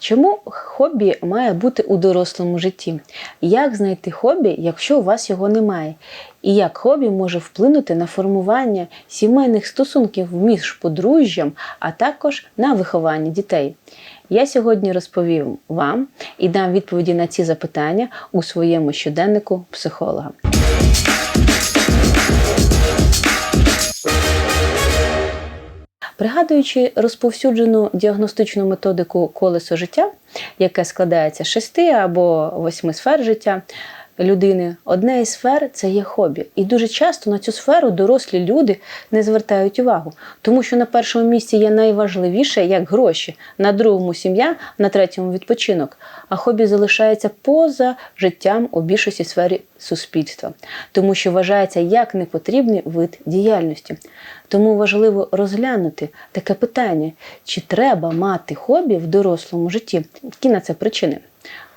Чому хобі має бути у дорослому житті? Як знайти хобі, якщо у вас його немає? І як хобі може вплинути на формування сімейних стосунків між подружжям, а також на виховання дітей? Я сьогодні розповім вам і дам відповіді на ці запитання у своєму щоденнику психолога. Пригадуючи розповсюджену діагностичну методику колесо життя, яке складається з шести або восьми сфер життя людини, одне із сфер це є хобі. І дуже часто на цю сферу дорослі люди не звертають увагу, тому що на першому місці є найважливіше як гроші, на другому сім'я, на третьому відпочинок. А хобі залишається поза життям у більшості сфері суспільства, тому що вважається як непотрібний вид діяльності. Тому важливо розглянути таке питання: чи треба мати хобі в дорослому житті? Які на це причини?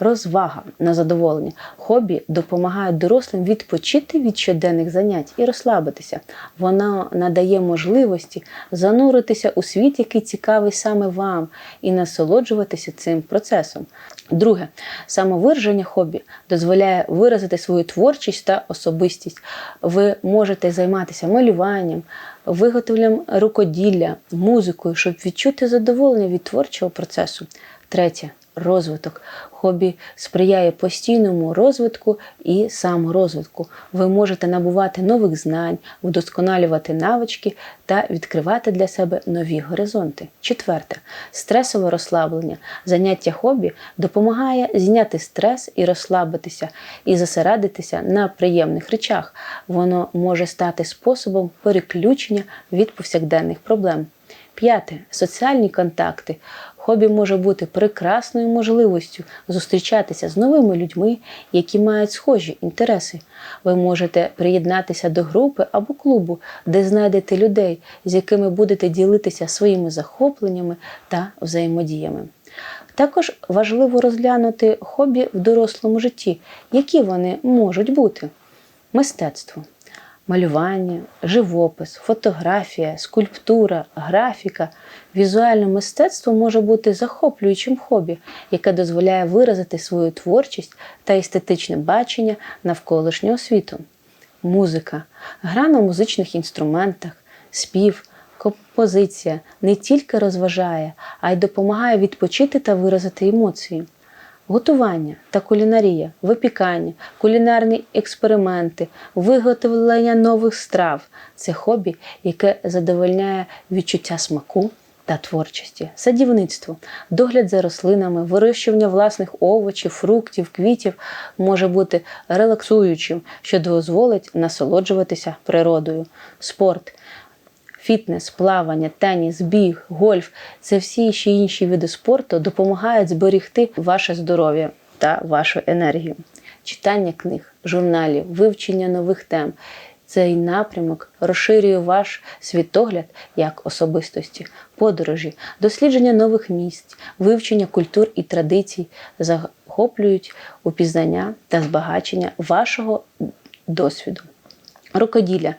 Розвага на задоволення. Хобі допомагають дорослим відпочити від щоденних занять і розслабитися. Воно надає можливості зануритися у світ, який цікавий саме вам, і насолоджуватися цим процесом. Друге, самовираження хобі дозволяє виразити свою творчість та особистість. Ви можете займатися малюванням, виготовленням рукоділля, музикою, щоб відчути задоволення від творчого процесу. Третє розвиток. Хобі сприяє постійному розвитку і саморозвитку. Ви можете набувати нових знань, вдосконалювати навички та відкривати для себе нові горизонти. Четверте стресове розслаблення. Заняття хобі допомагає зняти стрес і розслабитися, і зосередитися на приємних речах. Воно може стати способом переключення від повсякденних проблем. П'яте соціальні контакти. Хобі може бути прекрасною можливістю зустрічатися з новими людьми, які мають схожі інтереси. Ви можете приєднатися до групи або клубу, де знайдете людей, з якими будете ділитися своїми захопленнями та взаємодіями. Також важливо розглянути хобі в дорослому житті, які вони можуть бути. Мистецтво малювання, живопис, фотографія, скульптура, графіка, візуальне мистецтво може бути захоплюючим хобі, яке дозволяє виразити свою творчість та естетичне бачення навколишнього світу. Музика, гра на музичних інструментах, спів. Композиція не тільки розважає, а й допомагає відпочити та виразити емоції готування та кулінарія, випікання, кулінарні експерименти, виготовлення нових страв це хобі, яке задовольняє відчуття смаку. Та творчості, садівництво, догляд за рослинами, вирощування власних овочів, фруктів, квітів може бути релаксуючим, що дозволить насолоджуватися природою. Спорт фітнес, плавання, теніс, біг, гольф це всі ще інші види спорту допомагають зберегти ваше здоров'я та вашу енергію. Читання книг, журналів, вивчення нових тем. Цей напрямок розширює ваш світогляд як особистості, подорожі, дослідження нових місць, вивчення культур і традицій захоплюють упізнання та збагачення вашого досвіду. Рукоділля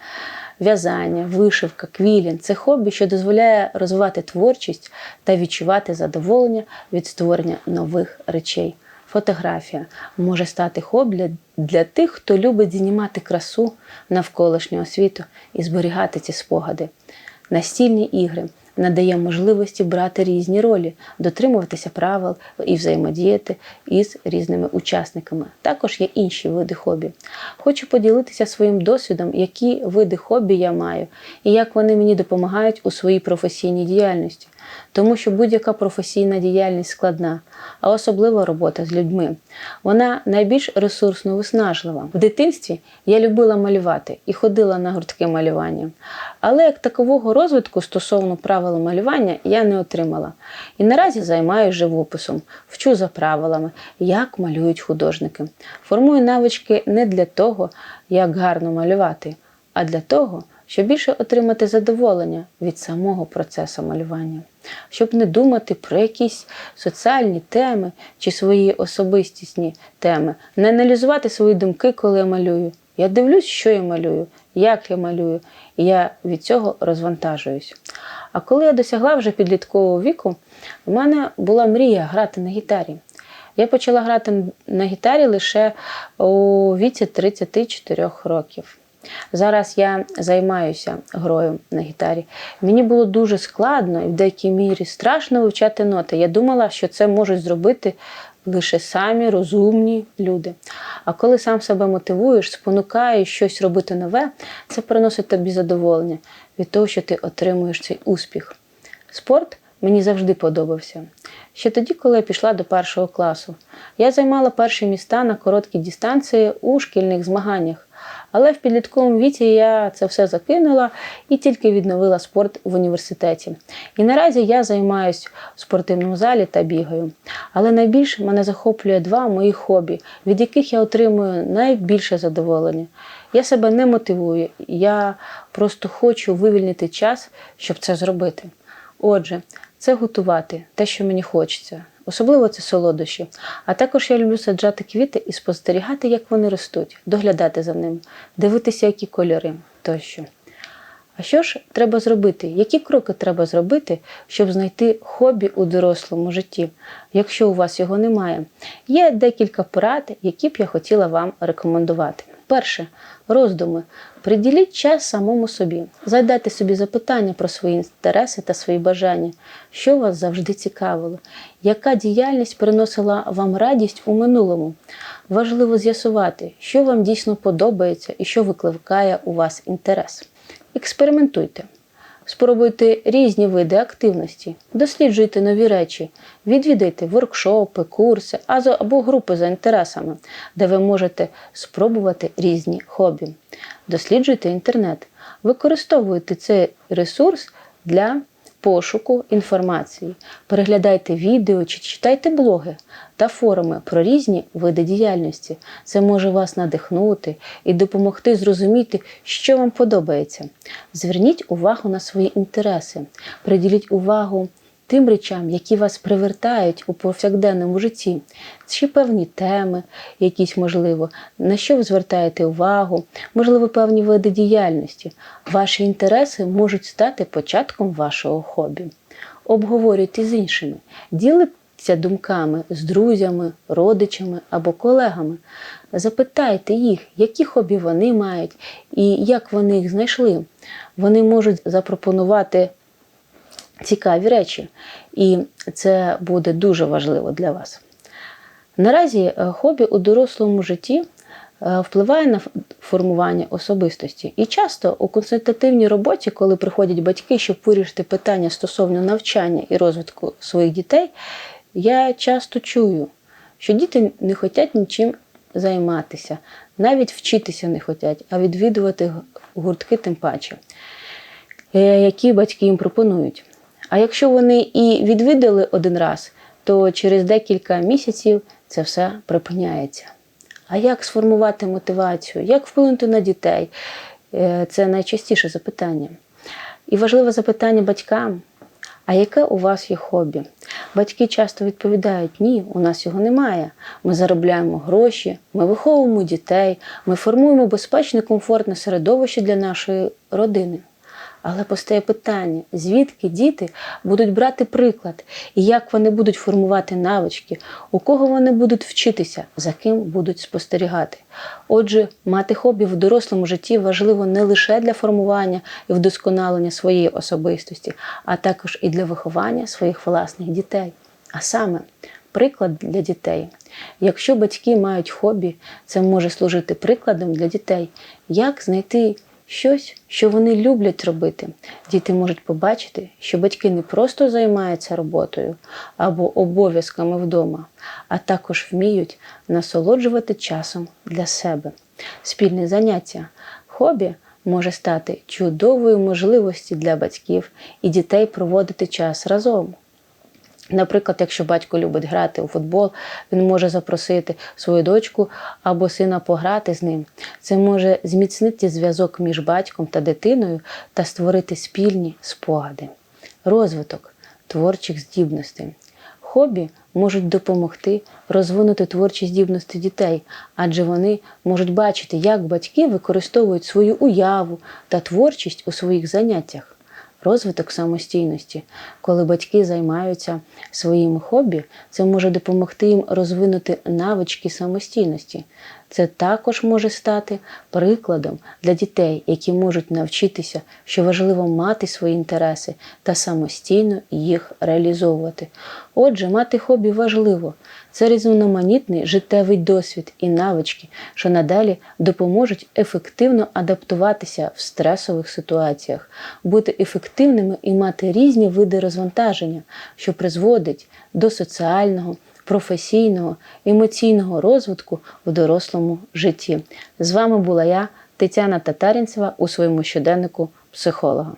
в'язання, вишивка, квілін це хобі, що дозволяє розвивати творчість та відчувати задоволення від створення нових речей. Фотографія може стати хобі для тих, хто любить знімати красу навколишнього світу і зберігати ці спогади. Настільні ігри надає можливості брати різні ролі, дотримуватися правил і взаємодіяти із різними учасниками. Також є інші види хобі. Хочу поділитися своїм досвідом, які види хобі я маю і як вони мені допомагають у своїй професійній діяльності тому що будь-яка професійна діяльність складна, а особливо робота з людьми. Вона найбільш ресурсно виснажлива. В дитинстві я любила малювати і ходила на гуртки малювання. Але як такового розвитку стосовно правил малювання я не отримала. І наразі займаюся живописом, вчу за правилами, як малюють художники. Формую навички не для того, як гарно малювати, а для того, щоб більше отримати задоволення від самого процесу малювання, щоб не думати про якісь соціальні теми чи свої особистісні теми, не аналізувати свої думки, коли я малюю. Я дивлюсь, що я малюю, як я малюю, і я від цього розвантажуюсь. А коли я досягла вже підліткового віку, в мене була мрія грати на гітарі. Я почала грати на гітарі лише у віці 34 років. Зараз я займаюся грою на гітарі. Мені було дуже складно і в деякій мірі страшно вивчати ноти. Я думала, що це можуть зробити лише самі розумні люди. А коли сам себе мотивуєш, спонукаєш щось робити нове, це приносить тобі задоволення від того, що ти отримуєш цей успіх. Спорт мені завжди подобався. Ще тоді, коли я пішла до першого класу, я займала перші міста на короткі дистанції у шкільних змаганнях. Але в підлітковому віці я це все закинула і тільки відновила спорт в університеті. І наразі я займаюся в спортивному залі та бігаю. Але найбільше мене захоплює два мої хобі, від яких я отримую найбільше задоволення. Я себе не мотивую, я просто хочу вивільнити час, щоб це зробити. Отже, це готувати те, що мені хочеться. Особливо це солодощі. А також я люблю саджати квіти і спостерігати, як вони ростуть, доглядати за ними, дивитися, які кольори тощо. А що ж треба зробити? Які кроки треба зробити, щоб знайти хобі у дорослому житті, якщо у вас його немає? Є декілька порад, які б я хотіла вам рекомендувати. Перше роздуми. Приділіть час самому собі. Задайте собі запитання про свої інтереси та свої бажання, що вас завжди цікавило, яка діяльність приносила вам радість у минулому. Важливо з'ясувати, що вам дійсно подобається і що викликає у вас інтерес. Експериментуйте. Спробуйте різні види активності, досліджуйте нові речі, відвідайте воркшопи, курси або групи за інтересами, де ви можете спробувати різні хобі. Досліджуйте інтернет, використовуйте цей ресурс для пошуку інформації, переглядайте відео чи читайте блоги та форуми про різні види діяльності. Це може вас надихнути і допомогти зрозуміти, що вам подобається. Зверніть увагу на свої інтереси, приділіть увагу. Тим речам, які вас привертають у повсякденному житті, чи певні теми, якісь можливо, на що ви звертаєте увагу, можливо, певні види діяльності. Ваші інтереси можуть стати початком вашого хобі. Обговорюйте з іншими, діліться думками з друзями, родичами або колегами. Запитайте їх, які хобі вони мають і як вони їх знайшли. Вони можуть запропонувати цікаві речі, і це буде дуже важливо для вас. Наразі е, хобі у дорослому житті е, впливає на формування особистості. І часто у консультативній роботі, коли приходять батьки, щоб вирішити питання стосовно навчання і розвитку своїх дітей, я часто чую, що діти не хочуть нічим займатися, навіть вчитися не хочуть, а відвідувати гуртки тим паче, е, які батьки їм пропонують. А якщо вони і відвідали один раз, то через декілька місяців це все припиняється. А як сформувати мотивацію, як вплинути на дітей? Е, це найчастіше запитання. І важливе запитання батькам: а яке у вас є хобі? Батьки часто відповідають: ні, у нас його немає. Ми заробляємо гроші, ми виховуємо дітей, ми формуємо безпечне, комфортне середовище для нашої родини. Але постає питання, звідки діти будуть брати приклад, і як вони будуть формувати навички, у кого вони будуть вчитися, за ким будуть спостерігати. Отже, мати хобі в дорослому житті важливо не лише для формування і вдосконалення своєї особистості, а також і для виховання своїх власних дітей. А саме приклад для дітей. Якщо батьки мають хобі, це може служити прикладом для дітей, як знайти щось, що вони люблять робити. Діти можуть побачити, що батьки не просто займаються роботою або обов'язками вдома, а також вміють насолоджувати часом для себе. Спільне заняття, хобі може стати чудовою можливістю для батьків і дітей проводити час разом. Наприклад, якщо батько любить грати у футбол, він може запросити свою дочку або сина пограти з ним. Це може зміцнити зв'язок між батьком та дитиною та створити спільні спогади. Розвиток творчих здібностей. Хобі можуть допомогти розвинути творчі здібності дітей, адже вони можуть бачити, як батьки використовують свою уяву та творчість у своїх заняттях. Розвиток самостійності. Коли батьки займаються своїм хобі, це може допомогти їм розвинути навички самостійності. Це також може стати прикладом для дітей, які можуть навчитися, що важливо мати свої інтереси та самостійно їх реалізовувати. Отже, мати хобі важливо. Це різноманітний життєвий досвід і навички, що надалі допоможуть ефективно адаптуватися в стресових ситуаціях, бути ефективними і мати різні види розвантаження, що призводить до соціального, професійного, емоційного розвитку в дорослому житті. З вами була я, Тетяна Татарінцева, у своєму щоденнику психолога.